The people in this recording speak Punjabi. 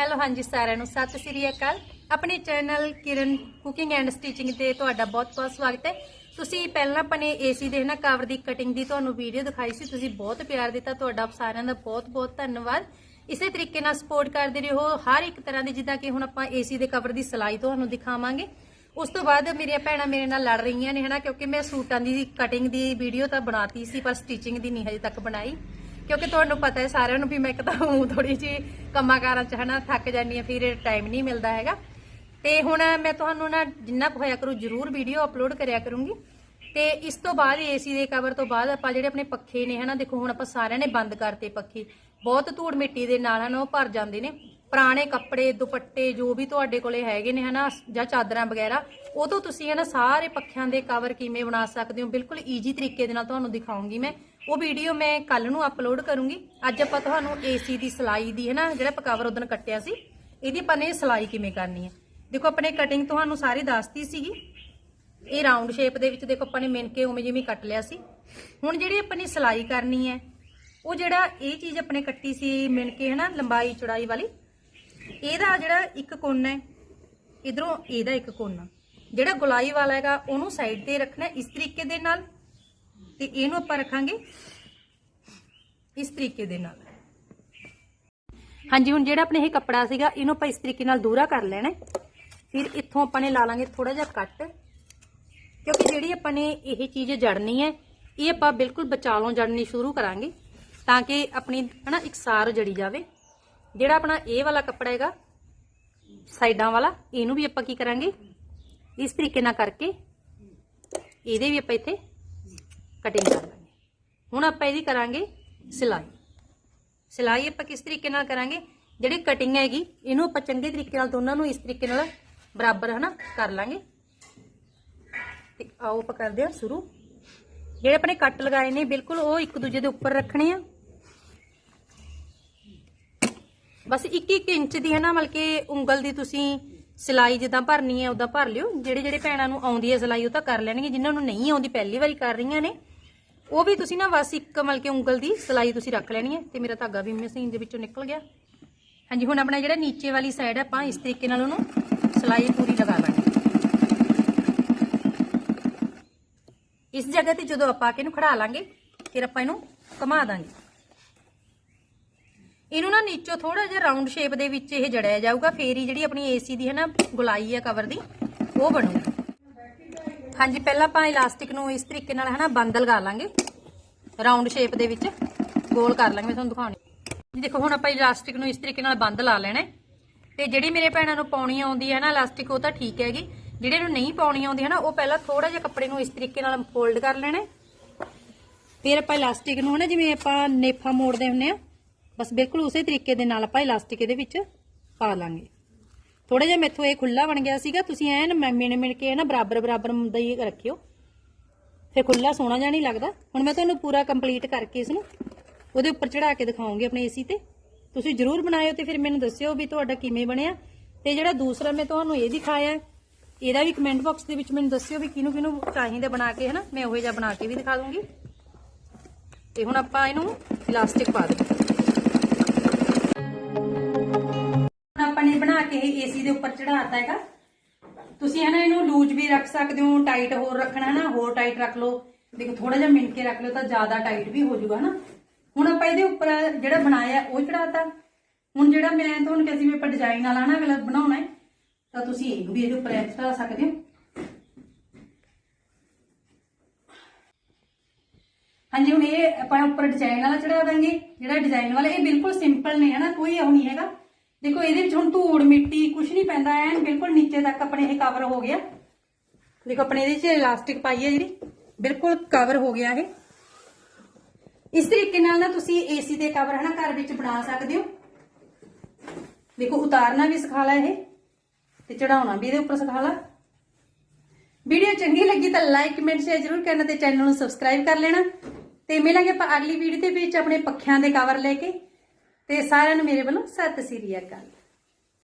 ਹੈਲੋ, ਹਾਂਜੀ ਸਾਰਿਆਂ ਨੂੰ ਸਤਿ ਸ੍ਰੀ ਅਕਾਲ। ਆਪਣੇ channel Kiran cooking and stitching ਤੇ ਤੁਹਾਡਾ ਬਹੁਤ-ਬਹੁਤ ਸਵਾਗਤ ਹੈ। ਤੁਸੀਂ ਪਹਿਲਾਂ ਆਪਣੇ ਏਸੀ ਦੇ ਨਾ ਕਵਰ ਦੀ ਕਟਿੰਗ ਦੀ ਤੁਹਾਨੂੰ ਵੀਡੀਓ ਦਿਖਾਈ ਸੀ। ਤੁਸੀਂ ਬਹੁਤ ਪਿਆਰ ਦਿੱਤਾ, ਤੁਹਾਡਾ ਸਾਰਿਆਂ ਦਾ ਬਹੁਤ-ਬਹੁਤ ਧੰਨਵਾਦ। ਇਸੇ ਤਰੀਕੇ ਨਾਲ ਸਪੋਰਟ ਕਰਦੇ ਰਹੋ। ਹਰ ਇੱਕ ਤਰ੍ਹਾਂ ਦੀ ਜਿੱਦਾਂ ਕਿ ਹੁਣ ਆਪਾਂ ਏਸੀ ਦੇ ਕਵਰ ਦੀ ਸਿਲਾਈ ਤੁਹਾਨੂੰ ਦਿਖਾਵਾਂਗੇ। ਉਸ ਤੋਂ ਬਾਅਦ ਮੇਰੀਆਂ ਭੈਣਾਂ ਮੇਰੇ ਨਾਲ ਲੜ ਰਹੀਆਂ ਨੇ ਹਨਾ, ਕਿਉਂਕਿ ਮੈਂ ਸੂਟਾਂ ਦੀ ਕਟਿੰਗ ਦੀ ਵੀਡੀਓ ਤਾਂ ਬਣਾਤੀ ਸੀ, ਪਰ ਸਟਿਚਿੰਗ ਦੀ ਨਹੀਂ ਹਜੇ ਤੱਕ ਬਣਾਈ। ਕਿਉਂਕਿ ਤੁਹਾਨੂੰ ਪਤਾ ਹੈ ਸਾਰਿਆਂ ਨੂੰ ਵੀ ਮੈਂ ਇੱਕ ਤਾਂ ਹੂੰ ਥੋੜੀ ਜੀ ਕੰਮਾਂ-ਕਾਰਾਂ 'ਚ ਹਨਾ ਥੱਕ ਜਾਂਦੀ ਆ ਫਿਰ ਟਾਈਮ ਨਹੀਂ ਮਿਲਦਾ ਹੈਗਾ। ਤੇ ਹੁਣ ਮੈਂ ਤੁਹਾਨੂੰ ਨਾ ਜਿੰਨਾ ਕੁ ਹੋਇਆ ਕਰੂ, ਜਰੂਰ ਵੀਡੀਓ ਅਪਲੋਡ ਕਰਿਆ ਕਰੂੰਗੀ। ਤੇ ਇਸ ਤੋਂ ਬਾਅਦ ਏਸੀ ਦੇ ਕਵਰ ਤੋਂ ਬਾਅਦ ਆਪਾਂ ਜਿਹੜੇ ਆਪਣੇ ਪੱਖੇ ਨੇ ਹਨਾ, ਦੇਖੋ ਹੁਣ ਆਪਾਂ ਸਾਰਿਆਂ ਨੇ ਬੰਦ ਕਰਤੇ ਪੱਖੇ। ਬਹੁਤ ਧੂੜ ਮਿੱਟੀ ਦੇ ਨਾਲ ਹਨਾ ਉਹ ਭਰ ਜਾਂਦੇ ਨੇ। ਪੁਰਾਣੇ ਕੱਪੜੇ, ਦੁਪੱਟੇ ਜੋ ਵੀ ਤੁਹਾਡੇ ਕੋਲੇ ਹੈਗੇ ਨੇ ਹਨਾ, ਜਾਂ ਚਾਦਰਾਂ ਵਗੈਰਾ ਉਹ ਤੋਂ ਤੁਸੀਂ ਹਨਾ ਸਾਰੇ ਪੱਖਿਆਂ ਦੇ ਕਵਰ ਕਿਵੇਂ ਬਣਾ ਸਕਦੇ ਹੋ? ਬਿਲਕੁਲ ਈਜ਼ੀ ਤਰੀਕੇ ਦੇ ਨਾਲ ਤੁਹਾਨੂੰ ਦਿਖਾਉਂਗੀ ਮੈਂ। ਉਹ ਵੀਡੀਓ ਮੈਂ ਕੱਲ ਨੂੰ ਅਪਲੋਡ ਕਰੂੰਗੀ। ਅੱਜ ਆਪਾਂ ਤੁਹਾਨੂੰ ਏਸੀ ਦੀ ਸਿਲਾਈ ਦੀ, ਹੈ ਨਾ, ਜਿਹੜਾ ਪਕਾਵਰ ਕਵਰ ਉਦੋਂ ਕੱਟਿਆ ਸੀ, ਇਹਦੀ ਆਪਾਂ ਨੇ ਸਿਲਾਈ ਕਿਵੇਂ ਕਰਨੀ ਹੈ। ਦੇਖੋ, ਆਪਣੇ ਕਟਿੰਗ ਤੁਹਾਨੂੰ ਸਾਰੀ ਦੱਸਤੀ ਸੀਗੀ। ਇਹ ਰਾਉਂਡ ਸ਼ੇਪ ਦੇ ਵਿੱਚ ਦੇਖੋ, ਆਪਾਂ ਨੇ ਮਿਣ ਕੇ ਉਵੇਂ ਜਿਵੇਂ ਕੱਟ ਲਿਆ ਸੀ। ਹੁਣ ਜਿਹੜੀ ਆਪਾਂ ਨੇ ਸਿਲਾਈ ਕਰਨੀ ਹੈ, ਉਹ ਜਿਹੜਾ ਇਹ ਚੀਜ਼ ਆਪਣੇ ਕੱਟੀ ਸੀ ਮਿਣ ਕੇ ਹਨਾ ਲੰਬਾਈ, ਚੌੜਾਈ ਵਾਲੀ, ਇਹਦਾ ਜਿਹੜਾ ਇੱਕ ਕੋਨਾ ਹੈ, ਇਧਰੋਂ ਇਹਦਾ ਇੱਕ ਕੋਨਾ। ਜਿਹੜਾ ਗੁਲਾਈ ਵਾਲਾ ਹੈਗਾ, ਉਹਨੂੰ ਸਾਈਡ ਤੇ ਰੱਖਣਾ ਇਸ ਤਰੀਕੇ ਦੇ ਨਾਲ। ਤੇ ਇਹਨੂੰ ਆਪਾਂ ਰੱਖਾਂਗੇ ਇਸ ਤਰੀਕੇ ਦੇ ਨਾਲ। ਹਾਂਜੀ, ਹੁਣ ਜਿਹੜਾ ਆਪਣੇ ਇਹ ਕੱਪੜਾ ਸੀਗਾ, ਇਹਨੂੰ ਆਪਾਂ ਇਸ ਤਰੀਕੇ ਨਾਲ ਦੂਰਾ ਕਰ ਲੈਣਾ ਫਿਰ ਇੱਥੋਂ ਆਪਾਂ ਨੇ ਲਾ ਲਾਂਗੇ ਥੋੜਾ ਜਿਹਾ ਕੱਟ, ਕਿਉਂਕਿ ਜਿਹੜੀ ਆਪਾਂ ਨੇ ਇਹ ਚੀਜ਼ ਜੜਨੀ ਹੈ, ਇਹ ਆਪਾਂ ਬਿਲਕੁਲ ਬਚਾਲੋਂ ਜੜਨੀ ਸ਼ੁਰੂ ਕਰਾਂਗੇ, ਤਾਂ ਕਿ ਆਪਣੀ, ਹਨਾ ਇਕਸਾਰ ਜੜੀ ਜਾਵੇ। ਜਿਹੜਾ ਆਪਣਾ ਇਹ ਵਾਲਾ ਕੱਪੜਾ ਹੈਗਾ, ਸਾਈਡਾਂ ਵਾਲਾ, ਇਹਨੂੰ ਵੀ ਆਪਾਂ ਕੀ ਕਰਾਂਗੇ? ਇਸ ਤਰੀਕੇ ਨਾਲ ਕਰਕੇ, ਇਹਦੇ ਵੀ ਆਪਾਂ ਇੱਥੇ ਕਟਿੰਗ ਕਰ ਲਾਂਗੇ। ਹੁਣ ਆਪਾਂ ਇਹਦੀ ਕਰਾਂਗੇ ਸਿਲਾਈ। ਸਿਲਾਈ ਆਪਾਂ ਕਿਸ ਤਰੀਕੇ ਨਾਲ ਕਰਾਂਗੇ? ਜਿਹੜੀ ਕਟਿੰਗ ਹੈਗੀ, ਇਹਨੂੰ ਆਪਾਂ ਚੰਗੇ ਤਰੀਕੇ ਨਾਲ ਦੋਨਾਂ ਨੂੰ ਇਸ ਤਰੀਕੇ ਨਾਲ ਬਰਾਬਰ ਹਨਾ ਕਰ ਲਾਂਗੇ। ਤੇ ਆਓ ਆਪਾਂ ਕਰਦੇ ਹਾਂ ਸ਼ੁਰੂ। ਜਿਹੜੇ ਆਪਣੇ ਕੱਟ ਲਗਾਏ ਨੇ, ਬਿਲਕੁਲ ਉਹ ਇੱਕ ਦੂਜੇ ਦੇ ਉੱਪਰ ਰੱਖਣੇ ਆ। ਬਸ 1-1 ਇੰਚ ਦੀ ਹੈ ਨਾ ਮਤਲਬ ਕਿ ਉਂਗਲ ਦੀ ਤੁਸੀਂ ਸਿਲਾਈ ਜਿੱਦਾਂ ਭਰਨੀ ਹੈ, ਉਦਾਂ ਭਰ ਲਿਓ। ਜਿਹੜੇ ਜਿਹੜੇ ਭੈਣਾਂ ਨੂੰ ਆਉਂਦੀ ਹੈ ਸਿਲਾਈ, ਉਹ ਤਾਂ ਕਰ ਲੈਣਗੇ। ਜਿਨ੍ਹਾਂ ਨੂੰ ਨਹੀਂ ਆਉਂਦੀ, ਪਹਿਲੀ ਵਾਰੀ ਕਰ ਰਹੀਆਂ ਨੇ ਉਹ ਵੀ ਤੁਸੀਂ ਨਾ ਬਸ ਇੱਕ ਮਤਲਬ ਕਿ ਉਂਗਲ ਦੀ ਸਿਲਾਈ ਤੁਸੀਂ ਰੱਖ ਲੈਣੀ ਹੈ ਤੇ ਮੇਰਾ ਧਾਗਾ ਵੀ ਮਸ਼ੀਨ ਦੇ ਵਿੱਚੋਂ ਨਿਕਲ ਗਿਆ। ਹਾਂਜੀ, ਹੁਣ ਆਪਣਾ ਜਿਹੜਾ ਨੀਚੇ ਵਾਲੀ ਸਾਈਡ ਹੈ, ਆਪਾਂ ਇਸ ਤਰੀਕੇ ਨਾਲ ਉਹਨੂੰ ਸਿਲਾਈ ਪੂਰੀ ਲਗਾ ਲਾਂਗੇ ਇਸ ਜਗ੍ਹਾ ਤੇ ਜਦੋਂ ਆਪਾਂ ਇਹਨੂੰ ਖੜਾ ਲਾਂਗੇ, ਫਿਰ ਆਪਾਂ ਇਹਨੂੰ ਘੁਮਾ ਦਾਂਗੇ। ਇਹਨੂੰ ਨਾ ਨੀਚੋਂ ਥੋੜਾ ਜਿਹਾ ਰਾਉਂਡ ਸ਼ੇਪ ਦੇ ਵਿੱਚ ਇਹ ਜੜਿਆ ਜਾਊਗਾ, ਫੇਰ ਹੀ ਜਿਹੜੀ ਆਪਣੀ ਏਸੀ ਦੀ ਹੈ ਨਾ, ਗੁਲਾਈ ਹੈ ਕਵਰ ਦੀ, ਉਹ ਬਣੂਗੀ। ਹਾਂਜੀ, ਪਹਿਲਾਂ ਆਪਾਂ ਇਲਾਸਟਿਕ ਨੂੰ ਇਸ ਤਰੀਕੇ ਨਾਲ ਹੈ ਨਾ ਬੰਦ ਲਗਾ। ਲਾਂਗੇ ਰਾਉਂਡ ਸ਼ੇਪ ਦੇ ਵਿੱਚ ਗੋਲ ਕਰ ਲਾਂਗੇ, ਮੈਂ ਤੁਹਾਨੂੰ ਦਿਖਾਉਣੀ। ਦੇਖੋ, ਹੁਣ ਆਪਾਂ ਇਲਾਸਟਿਕ ਨੂੰ ਇਸ ਤਰੀਕੇ ਨਾਲ ਬੰਦ ਲਾ ਲੈਣਾ ਹੈ। ਤੇ ਜਿਹੜੀ ਮੇਰੇ ਭੈਣਾਂ ਨੂੰ ਪਾਉਣੀ ਆਉਂਦੀ ਹੈ ਨਾ ਇਲਾਸਟਿਕ ਉਹ ਤਾਂ ਠੀਕ ਹੈਗੀ। ਜਿਹੜੇ ਨੂੰ ਨਹੀਂ ਪਾਉਣੀ ਆਉਂਦੀ ਹੈ ਨਾ, ਉਹ ਪਹਿਲਾਂ ਥੋੜਾ ਜਿਹਾ ਕੱਪੜੇ ਨੂੰ ਇਸ ਤਰੀਕੇ ਨਾਲ ਫੋਲਡ ਕਰ ਲੈਣਾ ਫਿਰ ਆਪਾਂ ਇਲਾਸਟਿਕ ਨੂੰ ਨਾ ਜਿਵੇਂ ਆਪਾਂ ਨੇਫਾ ਮੋੜਦੇ ਹੁੰਨੇ ਆ ਬਸ ਬਿਲਕੁਲ ਉਸੇ ਤਰੀਕੇ ਦੇ ਨਾਲ ਆਪਾਂ ਇਲਾਸਟਿਕ ਇਹਦੇ ਵਿੱਚ ਪਾ ਲਾਂਗੇ। ਥੋੜਾ ਜਿਹਾ ਮੈਥੋਂ ਇਹ ਖੁੱਲਾ ਬਣ ਗਿਆ ਸੀਗਾ, ਤੁਸੀਂ ਐਨ ਮਿਣ ਮਿਣ ਕੇ ਨਾ ਬਰਾਬਰ ਬਰਾਬਰ ਦਾ ਹੀ ਰੱਖਿਓ। ਫਿਰ ਖੁੱਲਾ ਸੋਹਣਾ ਜਿਹਾ ਨਹੀਂ ਲੱਗਦਾ। ਹੁਣ ਮੈਂ ਤੁਹਾਨੂੰ ਪੂਰਾ ਕੰਪਲੀਟ ਕਰਕੇ ਇਸ ਨੂੰ ਉਹਦੇ ਉੱਪਰ ਚੜਾ ਕੇ ਦਿਖਾਉਂਗੀ ਆਪਣੇ ਏਸੀ ਤੇ। ਤੁਸੀਂ ਜਰੂਰ ਬਣਾਇਓ ਤੇ ਫਿਰ ਮੈਨੂੰ ਦੱਸਿਓ ਵੀ ਤੁਹਾਡਾ ਕਿਵੇਂ ਬਣਿਆ। ਤੇ ਜਿਹੜਾ ਦੂਸਰਾ ਮੈਂ ਤੁਹਾਨੂੰ ਇਹ ਦਿਖਾਇਆ, ਇਹਦਾ ਵੀ ਕਮੈਂਟ ਬਾਕਸ ਦੇ ਵਿੱਚ ਮੈਨੂੰ ਦੱਸਿਓ ਵੀ ਕਿਹਨੂੰ ਕਿਹਨੂੰ ਚਾਹੀਦਾ ਬਣਾ ਕੇ, ਹਨਾ? ਮੈਂ ਉਹੇ ਜਿਹਾ ਬਣਾ ਕੇ ਵੀ ਦਿਖਾ ਦੂੰਗੀ। ਤੇ ਹੁਣ ਆਪਾਂ ਇਹਨੂੰ ਇਲਾਸਟਿਕ ਪਾ ਦਿੰਦੇ ਕੇ ਇਹ ਏਸੀ ਦੇ ਉੱਪਰ ਚੜਾਤਾ ਹੈਗਾ। ਤੁਸੀਂ ਹਨਾ ਇਹਨੂੰ ਲੂਜ ਵੀ ਰੱਖ ਸਕਦੇ ਹੋ, ਟਾਈਟ ਹੋਰ ਰੱਖਣਾ ਨਾ ਹੋਰ ਟਾਈਟ ਰੱਖ ਲਓ। ਦੇਖੋ ਥੋੜਾ ਜਿਹਾ ਮਿਣ ਕੇ ਰੱਖ ਲਓ ਤਾਂ ਜ਼ਿਆਦਾ ਟਾਈਟ ਵੀ ਹੋ ਜਾਊਗਾ ਹਨਾ। ਹੁਣ ਆਪਾਂ ਇਹਦੇ ਉੱਪਰ ਜਿਹੜਾ ਬਣਾਇਆ, ਉਹ ਚੜਾਤਾ ਹੁਣ ਜਿਹੜਾ ਮੈਂ ਤੁਹਾਨੂੰ ਕਿਹਾ ਸੀ ਵੀ ਆਪਾਂ ਡਿਜ਼ਾਈਨ ਵਾਲਾ ਨਾ ਅਗਲਾ ਬਣਾਉਣਾ ਹੈ, ਤਾਂ ਤੁਸੀਂ ਇਹ ਵੀ ਇਹਦੇ ਉੱਪਰ ਐਡ ਚੜਾ ਸਕਦੇ ਹੋ। ਹਾਂਜੀ, ਹੁਣ ਇਹ ਆਪਾਂ ਉੱਪਰ ਡਿਜ਼ਾਈਨ ਵਾਲਾ ਚੜਾ ਦਾਂਗੇ। ਜਿਹੜਾ ਡਿਜ਼ਾਈਨ ਵਾਲਾ, ਇਹ ਬਿਲਕੁਲ ਸਿੰਪਲ ਨੇ ਹਨਾ, ਕੋਈ ਉਹ ਨਹੀਂ ਹੈਗਾ। ਦੇਖੋ, ਇਹਦੇ ਵਿੱਚ ਹੁਣ ਧੂੜ, ਮਿੱਟੀ ਕੁਝ ਨਹੀਂ ਪੈਂਦਾ, ਐਨ ਬਿਲਕੁਲ ਨੀਚੇ ਤੱਕ ਆਪਣੇ ਇਹ ਕਵਰ ਹੋ ਗਿਆ। ਦੇਖੋ, ਆਪਣੇ ਇਹਦੇ 'ਚ ਇਲਾਸਟਿਕ ਪਾਈ ਹੈ ਜਿਹੜੀ, ਬਿਲਕੁਲ ਕਵਰ ਹੋ ਗਿਆ ਇਹ। ਇਸ ਤਰੀਕੇ ਨਾਲ ਨਾ ਤੁਸੀਂ ਏਸੀ ਦੇ ਕਵਰ ਹਨਾ, ਘਰ ਵਿੱਚ ਬਣਾ ਸਕਦੇ ਹੋ। ਦੇਖੋ, ਉਤਾਰਨਾ ਵੀ ਸਿਖਾ ਲਾ ਇਹ ਤੇ ਚੜਾਉਣਾ ਵੀ ਇਹਦੇ ਉੱਪਰ ਸਿਖਾ ਲਾ। ਵੀਡੀਓ ਚੰਗੀ ਲੱਗੀ ਤਾਂ ਲਾਈਕ ਕਮੈਂਟ ਸ਼ੇਅਰ ਜ਼ਰੂਰ ਕਰਨਾ ਤੇ ਚੈਨਲ ਨੂੰ ਸਬਸਕ੍ਰਾਈਬ ਕਰ ਲੈਣਾ। ਤੇ ਮਿਲਾਂਗੇ ਆਪਾਂ ਅਗਲੀ ਵੀਡੀਓ ਦੇ ਵਿੱਚ ਆਪਣੇ ਪੱਖਿਆਂ ਦੇ ਕਵਰ ਲੈ ਕੇ। ਤੇ ਸਾਰਿਆਂ ਨੂੰ ਮੇਰੇ ਵੱਲੋਂ ਸਤਿ ਸ੍ਰੀ ਅਕਾਲ।